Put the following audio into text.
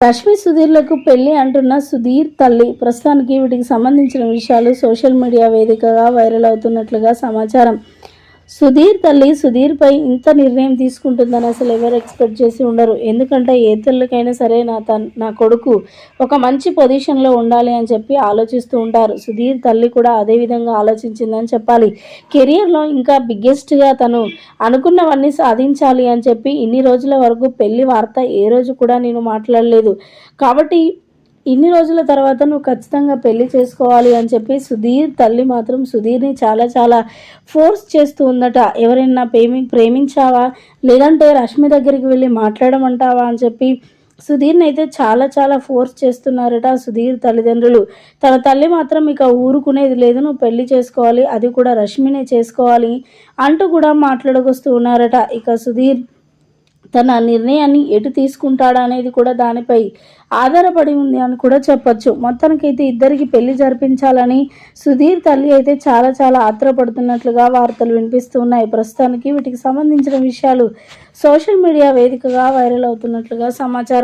రష్మి సుధీర్లకు పెళ్ళి అంటున్న సుధీర్ తల్లి ప్రస్తుతానికి వీటికి సంబంధించిన విషయాలు సోషల్ మీడియా వేదికగా వైరల్ అవుతున్నట్లుగా సమాచారం. సుధీర్ తల్లి సుధీర్పై ఇంత నిర్ణయం తీసుకుంటుందని అసలు ఎవరు ఎక్స్పెక్ట్ చేసి ఉండరు. ఎందుకంటే ఏ తల్లికైనా సరే నా తన్ నా కొడుకు ఒక మంచి పొజిషన్లో ఉండాలి అని చెప్పి ఆలోచిస్తూ ఉంటారు. సుధీర్ తల్లి కూడా అదే విధంగా ఆలోచించిందని చెప్పాలి. కెరియర్లో ఇంకా బిగ్గెస్ట్గా తను అనుకున్నవన్నీ సాధించాలి అని చెప్పి ఇన్ని రోజుల వరకు పెళ్ళి వార్త ఏ రోజు కూడా నేను మాట్లాడలేదు. కాబట్టి ఇన్ని రోజుల తర్వాత నువ్వు ఖచ్చితంగా పెళ్ళి చేసుకోవాలి అని చెప్పి సుధీర్ తల్లి మాత్రం సుధీర్ని చాలా చాలా ఫోర్స్ చేస్తూ ఉందట. ఎవరైనా ప్రేమి ప్రేమించావా? లేదంటే రష్మి దగ్గరికి వెళ్ళి మాట్లాడమంటావా అని చెప్పి సుధీర్ని అయితే చాలా చాలా ఫోర్స్ చేస్తున్నారట సుధీర్ తల్లిదండ్రులు. తన తల్లి మాత్రం ఇక ఊరుకునేది లేదు నువ్వు పెళ్ళి చేసుకోవాలి అది కూడా రష్మినే చేసుకోవాలి అంటూ కూడా మాట్లాడుకొస్తూ ఉన్నారట. ఇక సుధీర్ తన నిర్ణయాన్ని ఎటు తీసుకుంటాడా అనేది కూడా దానిపై ఆధారపడి ఉంది అని కూడా చెప్పొచ్చు. మొత్తానికైతే ఇద్దరికి పెళ్ళి జరిపించాలని సుధీర్ తల్లి అయితే చాలా చాలా ఆత్రపడుతున్నట్లుగా వార్తలు వినిపిస్తూ ఉన్నాయి ప్రస్తుతానికి వీటికి సంబంధించిన విషయాలు సోషల్ మీడియా వేదికగా వైరల్ అవుతున్నట్లుగా సమాచారం